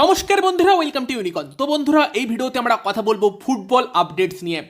নমস্কার বন্ধুরা welcome to ইউনিকন তো বন্ধুরা, এই ভিডিওতে আমরা কথা বলব ফুটবল আপডেটস নিয়ে।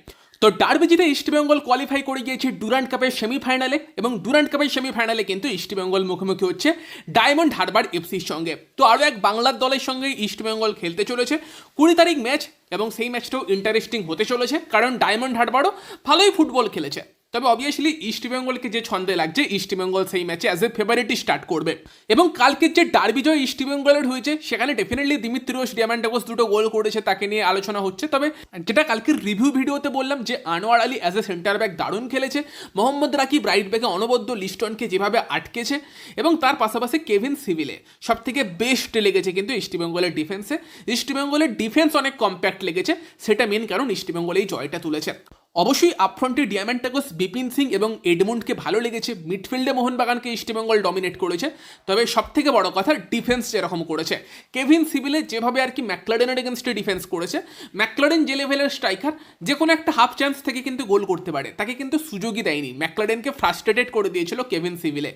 তো ডার্বি জিতে ইস্টবেঙ্গল কোয়ালিফাই করে গিয়েছে ডুরান্ট কাপের সেমিফাইনালে এবং ডুরান্ট কাপের সেমিফাইনালে কিন্তু ইস্টবেঙ্গল মুখোমুখি হচ্ছে ডায়মন্ড হারবার এফসির সঙ্গে। তো আরও এক বাংলার দলের সঙ্গে ইস্টবেঙ্গল খেলতে চলেছে। কুড়ি তারিখ ম্যাচ এবং সেই ম্যাচটাও ইন্টারেস্টিং হতে চলেছে, কারণ ডায়মন্ড হারবারও ভালোই ফুটবল খেলেছে। তবে অবভিয়াসলি ইস্টবেঙ্গলকে যে ছন্দে লাগছে ইস্টবেঙ্গল সেই ম্যাচে অ্যাজ এ ফেভারিটই স্টার্ট করবে। এবং কালকের যে ডার্বি জয় ইস্টবেঙ্গলের হয়েছে, সেখানে ডেফিনেটলি দিমিত্রিওস ডিয়ামান্টাকোস দুটো গোল করেছে তাকে নিয়ে আলোচনা হচ্ছে। তবে যেটা কালকের রিভিউ ভিডিওতে বললাম যে Anwar Ali as a centre back দারুণ খেলেছে, মোহাম্মদ রাকিব রাইট ব্যাকে অনবদ্য লিস্টনকে যেভাবে আটকেছে, এবং তার পাশাপাশি কেভিন সিভিলে সব থেকে বেস্ট লেগেছে কিন্তু ইস্টবেঙ্গলের ডিফেন্সে ইস্টবেঙ্গলের ডিফেন্স অনেক কম্প্যাক্ট লেগেছে, সেটা মেন কারণ ইস্টবেঙ্গল এই জয়টা তুলেছে। অবশ্যই আপফ্রন্টে ডিয়ামেন্টাকোস বিপিন সিং এবং এডমন্ডকে ভালো লেগেছে। মিডফিল্ডে মোহনবাগানকে ইস্টবেঙ্গল ডমিনেট করেছে। তবে সব থেকে বড় কথা ডিফেন্স যেরকম করেছে। কেভিন সিভিলে যেভাবে আর কি ম্যাকলারেনের এগেনস্টে ডিফেন্স করেছে ম্যাকলারেন যে লেভেলের স্ট্রাইকার যে কোনো একটা হাফ চান্স থেকে কিন্তু গোল করতে পারে। তাকে কিন্তু সুযোগই দেয়নি। ম্যাকলাডেনকে ফ্রাস্ট্রেটেড করে দিয়েছিল কেভিন সিভিলে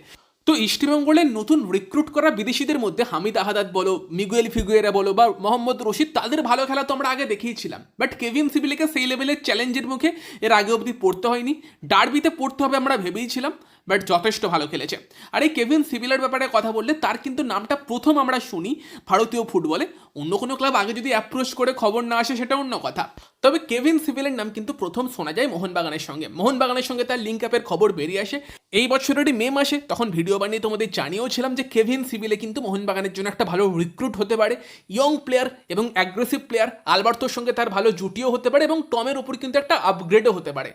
তো ইস্টবেঙ্গলের নতুন রিক্রুট করা বিদেশিদের মধ্যে হামিদ আহাদাদ বলো, মিগুয়েল ফিগুয়েরা বলো বা মোহাম্মদ রশিদ, তাদের ভালো খেলা তো আমরা আগে দেখিয়েছিলাম। বাট কেভিন সিবিলিকে সেই লেভেলের চ্যালেঞ্জের মুখে এর আগে অবধি পড়তে হয়নি। ডার্বিতে পড়তে হবে আমরা ভেবেইছিলাম বাট যথেষ্ট ভালো খেলেছে। আর এই কেভিন সিভিলের ব্যাপারে কথা বললে তার কিন্তু নামটা প্রথম আমরা শুনি ভারতীয় ফুটবলে। অন্য কোনো ক্লাব আগে যদি অ্যাপ্রোচ করে খবর না আসে, সেটা অন্য কথা। তবে কেভিন সিভিলের নাম কিন্তু প্রথম শোনা যায় মোহনবাগানের সঙ্গে। মোহনবাগানের সঙ্গে তার লিঙ্ক আপের খবর বেরিয়ে আসে। এই বছরেরই মে মাসে তখন ভিডিও বানিয়ে তোমাদের জানিয়েওছিলাম যে কেভিন সিভিলে কিন্তু মোহনবাগানের জন্য একটা ভালো রিক্রুট হতে পারে। ইয়ং প্লেয়ার এবং অ্যাগ্রেসিভ প্লেয়ার আলবার্তোর সঙ্গে তার ভালো জুটিও হতে পারে এবং টমের ওপর কিন্তু একটা আপগ্রেডও হতে পারে।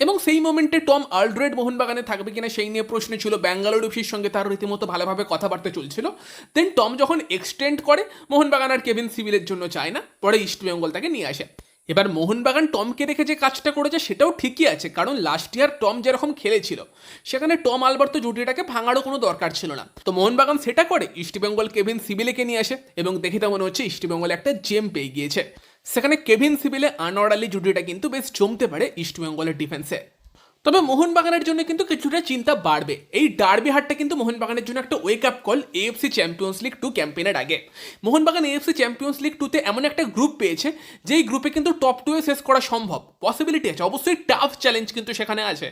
এবং সেই মোমেন্টে টম আলড্রেড মোহনবাগানে থাকবে কিনা সেই নিয়ে প্রশ্ন ছিল। ব্যাঙ্গালোর এফসির সঙ্গে তার রীতিমতো ভালোভাবে কথাবার্তা চলছিল। দেন টম যখন এক্সটেন্ড করে, মোহনবাগান আর কেভিন সিভিলের জন্য চায় না। পরে ইস্ট বেঙ্গল তাকে নিয়ে আসে। এবার মোহনবাগান টমকে রেখে যে কাজটা করেছে, সেটাও ঠিকই আছে। কারণ লাস্ট ইয়ার টম যেরকম খেলেছিল, সেখানে টম আলবার্তো জুটিটাকে ভাঙারও কোনো দরকার ছিল না। তো মোহনবাগান সেটা করে ইস্টবেঙ্গল কেভিন সিভিলেকে নিয়ে আসে এবং দেখে তো মনে হচ্ছে ইস্টবেঙ্গল একটা জেম পেয়ে গিয়েছে। সেখানে কেভিন সিভিলে আনোয়ার আলী জুটিটা কিন্তু বেশ জমতে পারে ইস্টবেঙ্গলের ডিফেন্সে তবে মোহনবাগানের জন্য কিন্তু কিছুটা চিন্তা বাড়বে। এই ডার্বি হারটা কিন্তু মোহনবাগানের জন্য একটা wake up call AFC champions league two ক্যাম্পেনের আগে। মোহনবাগান এএফসি চ্যাম্পিয়ন্স লিগ টুতে এমন একটা গ্রুপ পেয়েছে, যেই গ্রুপে কিন্তু টপ টুয়ে শেষ করা সম্ভব। পসিবিলিটি আছে, অবশ্যই টাফ চ্যালেঞ্জ কিন্তু সেখানে আছে।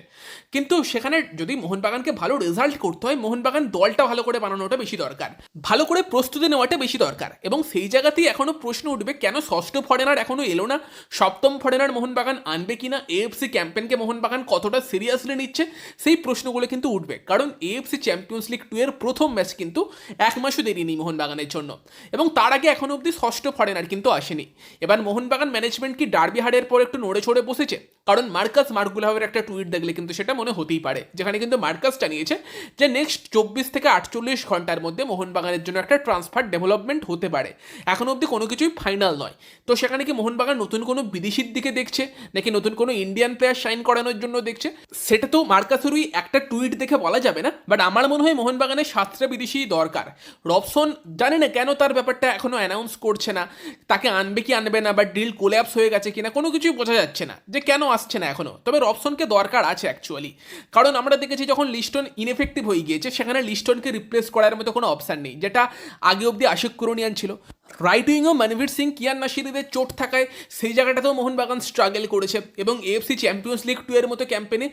কিন্তু সেখানে যদি মোহনবাগানকে ভালো রেজাল্ট করতে হয়, মোহনবাগান দলটা ভালো করে বানানোটা বেশি দরকার। ভালো করে প্রস্তুতি নেওয়াটা বেশি দরকার। এবং সেই জায়গাতেই এখনও প্রশ্ন উঠবে, কেন ষষ্ঠ ফরেনার এখনও এলো না? সপ্তম ফরেনার মোহনবাগান আনবে কিনা? এএফসি ক্যাম্পেনকে মোহনবাগান কতটা সিরিয়াসলি নিচ্ছে, সেই প্রশ্নগুলো কিন্তু উঠবে। কারণ এএফসি চ্যাম্পিয়ন্স লিগ টু এর প্রথম ম্যাচ কিন্তু এক মাসও দেরি নেই মোহনবাগানের জন্য। এবং তার আগে এখনও অবধি ষষ্ঠ ফরেনার কিন্তু আসেনি। এবার মোহনবাগান ম্যানেজমেন্ট কি ডার্বি হারের পর একটু নড়ে ছড়ে বসেছে? কারণ মার্কাস মার্গুলাহের একটা টুইট দেখলে কিন্তু সেটা মনে হতেই পারে, যেখানে কিন্তু মার্কাস জানিয়েছে যে নেক্সট চব্বিশ থেকে আটচল্লিশ ঘণ্টার মধ্যে মোহনবাগানের জন্য একটা ট্রান্সফার ডেভেলপমেন্ট হতে পারে। এখন অবধি কোনো কিছুই ফাইনাল নয়। তো সেখানে কি মোহনবাগান নতুন কোনো বিদেশির দিকে দেখছে, নাকি নতুন কোনো ইন্ডিয়ান প্লেয়ার সাইন করানোর জন্য দেখছে? সেটা তো মার্কাসেরই একটা টুইট দেখে বলা যাবে না বাট আমার মনে হয় মোহনবাগানের সাতটা বিদেশি দরকার। রবসন জানি না কেন তার ব্যাপারটা এখনও অ্যানাউন্স করছে না, তাকে আনবে কি আনবে না, বা ডিল কোল্যাপস হয়ে গেছে কিনা, কোনো কিছুই বোঝা যাচ্ছে না, যে কেন আসছে না এখনও তবে রবসনকে দরকার আছে অ্যাকচুয়ালি কারণ আমরা দেখেছি যখন লিস্টন ইনএফেক্টিভ হয়ে গিয়েছে, সেখানে লিস্টনকে রিপ্লেস করার মতো কোনো অপশান নেই, যেটা আগে অবধি আশিক করুনিয়ান ছিল। রাইট উইংও মনভীর সিং, কিয়ান নাসিরিদের চোট থাকায় সেই জায়গাটাতেও মোহনবাগান স্ট্রাগল করেছে এবং এএফসি চ্যাম্পিয়ন্স লিগ টু এর মতো ক্যাম্পেনে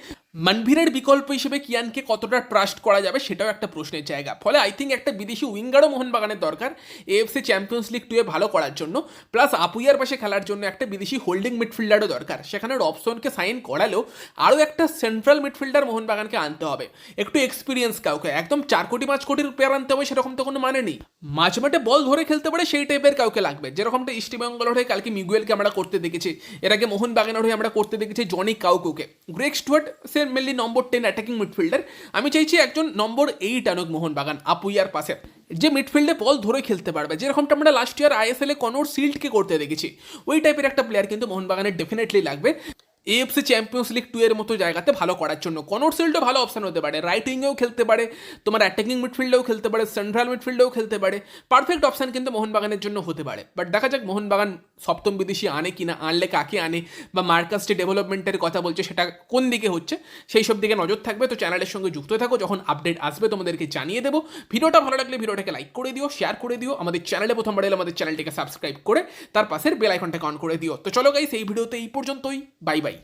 মনভীরের বিকল্প হিসেবে কিয়ানকে কতটা ট্রাস্ট করা যাবে সেটাও একটা প্রশ্নের জায়গা। ফলে আই থিঙ্ক একটা বিদেশি উইঙ্গারও মোহনবাগানের দরকার এএফসি চ্যাম্পিয়ন্স লিগ টু এ ভালো করার জন্য। প্লাস আপুইয়ার পাশে খেলার জন্য একটা বিদেশি হোল্ডিং মিডফিল্ডারও দরকার। সেখানে রবসনকে সাইন করালেও আরও একটা সেন্ট্রাল মিডফিল্ডার মোহনবাগানকে আনতে হবে। একটু এক্সপিরিয়েন্স কাউকে। একদম চার কোটি, পাঁচ কোটির প্লেয়ার আনতে হবে সেরকম তো কোনো মানে নেই। মাঝে মাঠে বল ধরে খেলতে পারে সেই টাইপের কাউকে লাগবে। যেরকমটা ইস্টবেঙ্গলের হয়ে কালকে মিগুয়েলকে আমরা করতে দেখেছি, এর আগে মোহনবাগানের হয়ে আমরা করতে দেখেছি জনি কাউকুকে। গ্রেক স্টুয়ার্ট, সে mainly number ten attacking midfielder আমি চাইছি একজন নম্বর এইট আনুক মোহনবাগান আপুইয়ার পাশে। যে মিডফিল্ডে বল ধরে খেলতে পারবে। যেরকমটা আমরা লাস্ট ইয়ার আইএসএল এ কনোর সিল্ডকে করতে দেখেছি। ওই টাইপের একটা প্লেয়ার কিন্তু মোহনবাগানের ডেফিনেটলি লাগবে। এএফসি চ্যাম্পিয়ন্স লিগ টু এর মতো জায়গাতে ভালো করার জন্য। কনর ভালো অপশন হতে পারে। রাইট উইংয়েও খেলতে পারে। তোমার অ্যাটাকিং মিডফিল্ডেও খেলতে পারে। সেন্ট্রাল মিডফিল্ডেও খেলতে পারে। পারফেক্ট অপশান কিন্তু মোহনবাগানের জন্য হতে পারে। বাট দেখা যাক মোহনবাগান সপ্তম বিদেশি আনে কি না আনলে কাকে আনে, বা মার্কাসটি ডেভেলপমেন্টের কথা বলছে সেটা কোন দিকে হচ্ছে, সেই সব দিকে নজর থাকবে। তো চ্যানেলের সঙ্গে যুক্ত থাকো, যখন আপডেট আসবে তোমাদেরকে জানিয়ে দেবো। ভিডিওটা ভালো লাগলে ভিডিওটাকে লাইক করে দিও শেয়ার করে দিও, আমাদের চ্যানেলে প্রথমবার এলে আমাদের চ্যানেলটিকে সাবস্ক্রাইব করে, তার পাশের বেল আইকনটাকে অন করে দিও। তো চলো গাই সেই ভিডিওতে এই পর্যন্তই বাই বাই